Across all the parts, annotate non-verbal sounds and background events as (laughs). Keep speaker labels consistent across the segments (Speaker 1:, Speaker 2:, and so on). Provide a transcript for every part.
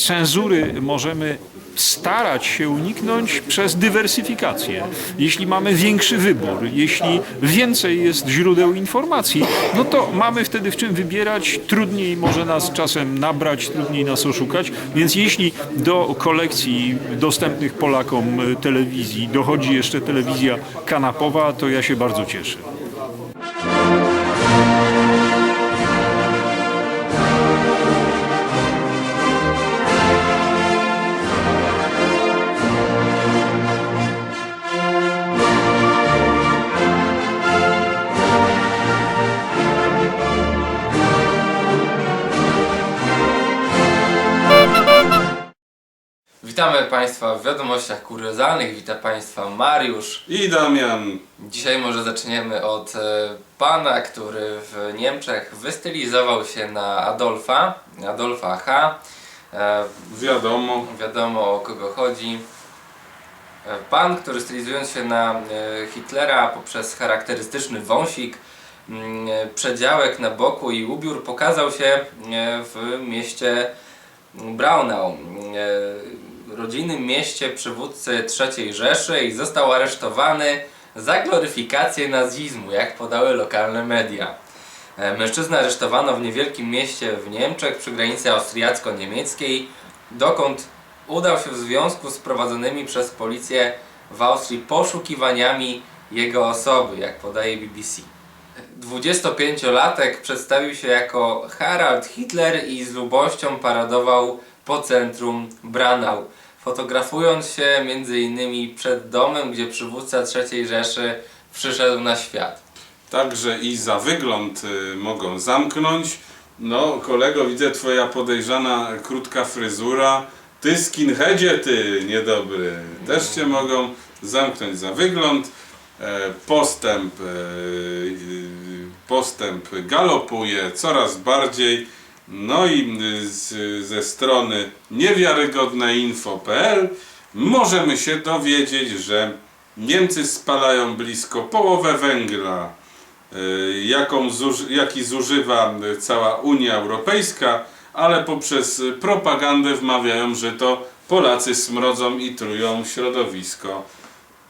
Speaker 1: cenzury możemy starać się uniknąć przez dywersyfikację. Jeśli mamy większy wybór, jeśli więcej jest źródeł informacji, no to mamy wtedy w czym wybierać. Trudniej może nas czasem nabrać, trudniej nas oszukać. Więc jeśli do kolekcji dostępnych Polakom telewizji dochodzi jeszcze telewizja kanapowa, to ja się bardzo cieszę.
Speaker 2: Witamy Państwa w wiadomościach kuriozalnych. Witam Państwa Mariusz.
Speaker 3: I Damian.
Speaker 2: Dzisiaj może zaczniemy od e, pana, który w Niemczech wystylizował się na Adolfa, Adolfa H. E,
Speaker 3: Wiadomo.
Speaker 2: wiadomo o kogo chodzi. E, Pan, który stylizując się na e, Hitlera poprzez charakterystyczny wąsik, mm, e, przedziałek na boku i ubiór pokazał się e, w mieście Braunau, e, rodzinnym mieście przywódcy III Rzeszy i został aresztowany za gloryfikację nazizmu, jak podały lokalne media. E, Mężczyznę aresztowano w niewielkim mieście w Niemczech przy granicy austriacko-niemieckiej, dokąd udał się w związku z prowadzonymi przez policję w Austrii poszukiwaniami jego osoby, jak podaje BBC. 25-latek przedstawił się jako Harald Hitler i z lubością paradował po centrum Branau, fotografując się m.in. przed domem, gdzie przywódca III Rzeszy przyszedł na świat.
Speaker 3: Także i za wygląd y, mogą zamknąć. No, kolego, widzę twoja podejrzana krótka fryzura. Ty skinheadzie, ty niedobry. Też cię mogą zamknąć za wygląd. E, Postęp, e, postęp galopuje coraz bardziej. No i y, z, ze strony niewiarygodneinfo.pl możemy się dowiedzieć, że Niemcy spalają blisko połowę węgla, y, jaką zuż- jaki zużywa cała Unia Europejska, ale poprzez propagandę wmawiają, że to Polacy smrodzą i trują środowisko.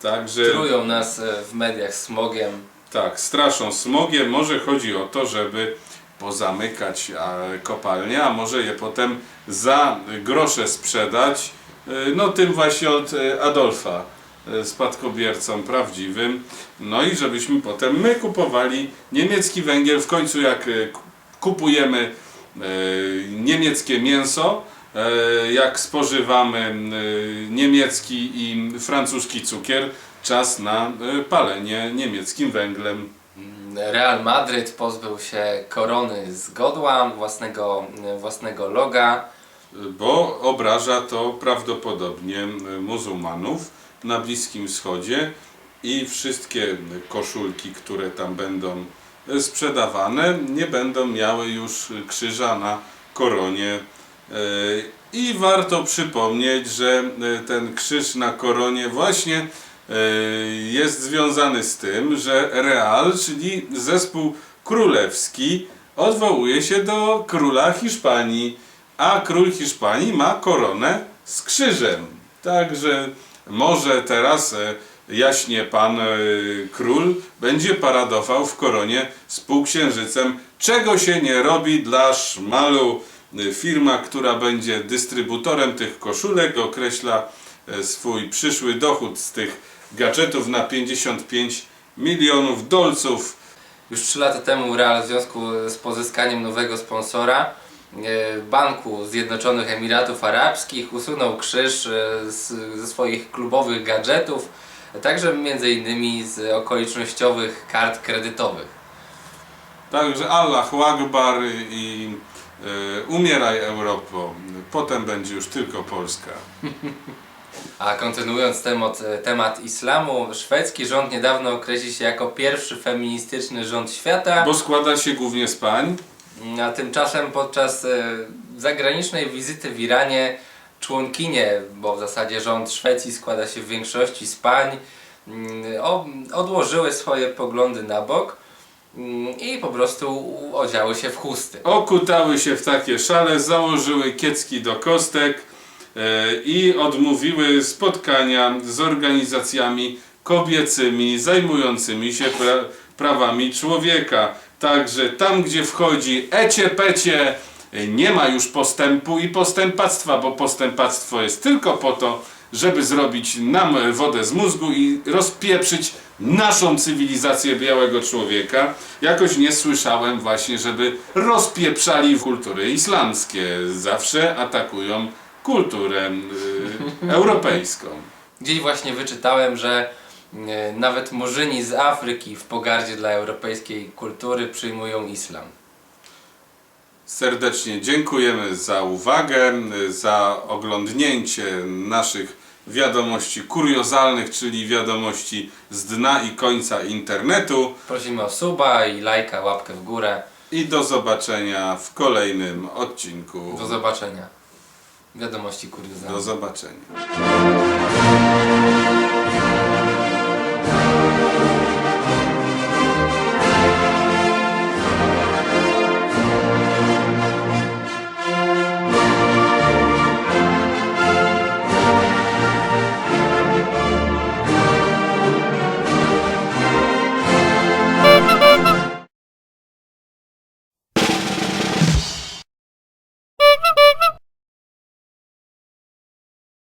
Speaker 3: Także
Speaker 2: Trują nas e, w mediach smogiem.
Speaker 3: tak, straszą smogiem. Może chodzi o to, żeby pozamykać a, kopalnie, a może je potem za grosze sprzedać. y, No tym właśnie od y, Adolfa, spadkobiercą prawdziwym. No i żebyśmy potem my kupowali niemiecki węgiel. W końcu jak kupujemy niemieckie mięso, jak spożywamy niemiecki i francuski cukier, czas na palenie niemieckim węglem.
Speaker 2: Real Madryt pozbył się korony z godła, własnego, własnego loga.
Speaker 3: bo obraża to prawdopodobnie muzułmanów na Bliskim Wschodzie i wszystkie koszulki, które tam będą sprzedawane, nie będą miały już krzyża na koronie. E, I warto przypomnieć, że ten krzyż na koronie właśnie jest związany z tym, że Real, czyli zespół królewski, odwołuje się do króla Hiszpanii, a król Hiszpanii ma koronę z krzyżem. Także może teraz e, jaśnie pan e, król będzie paradował w koronie z półksiężycem, czego się nie robi dla szmalu. E, Firma, która będzie dystrybutorem tych koszulek, określa e, swój przyszły dochód z tych gadżetów na 55 milionów dolców.
Speaker 2: Już 3 lata temu Real w związku z pozyskaniem nowego sponsora e, Banku Zjednoczonych Emiratów Arabskich usunął krzyż e, ze swoich klubowych gadżetów, także między innymi z okolicznościowych kart kredytowych.
Speaker 3: Także Allahu Akbar i e, umieraj Europo. Potem będzie już tylko Polska. (laughs)
Speaker 2: A kontynuując temat, temat islamu, szwedzki rząd niedawno określił się jako pierwszy feministyczny rząd świata.
Speaker 3: Bo składa się głównie z pań.
Speaker 2: A tymczasem podczas e, zagranicznej wizyty w Iranie członkinie, bo w zasadzie rząd Szwecji składa się w większości z pań, mm, odłożyły swoje poglądy na bok mm, i po prostu odziały się w chusty.
Speaker 3: okutały się w takie szale, założyły kiecki do kostek e, i odmówiły spotkania z organizacjami kobiecymi zajmującymi się pra prawami człowieka. Także tam, gdzie wchodzi ecie pecie, e, nie ma już postępu i postępactwa, bo postępactwo jest tylko po to, żeby zrobić nam wodę z mózgu i rozpieprzyć naszą cywilizację białego człowieka. Jakoś nie słyszałem właśnie, żeby rozpieprzali kultury islamskie. Zawsze atakują kulturę y, europejską.
Speaker 2: Gdzieś właśnie wyczytałem, że e, nawet murzyni z Afryki w pogardzie dla europejskiej kultury przyjmują islam.
Speaker 3: Serdecznie dziękujemy za uwagę, y, za oglądnięcie naszych wiadomości kuriozalnych, czyli wiadomości z dna i końca internetu.
Speaker 2: Prosimy o suba i lajka, łapkę w górę.
Speaker 3: I do zobaczenia w kolejnym odcinku.
Speaker 2: Do zobaczenia wiadomości kuriozalne.
Speaker 3: Do zobaczenia.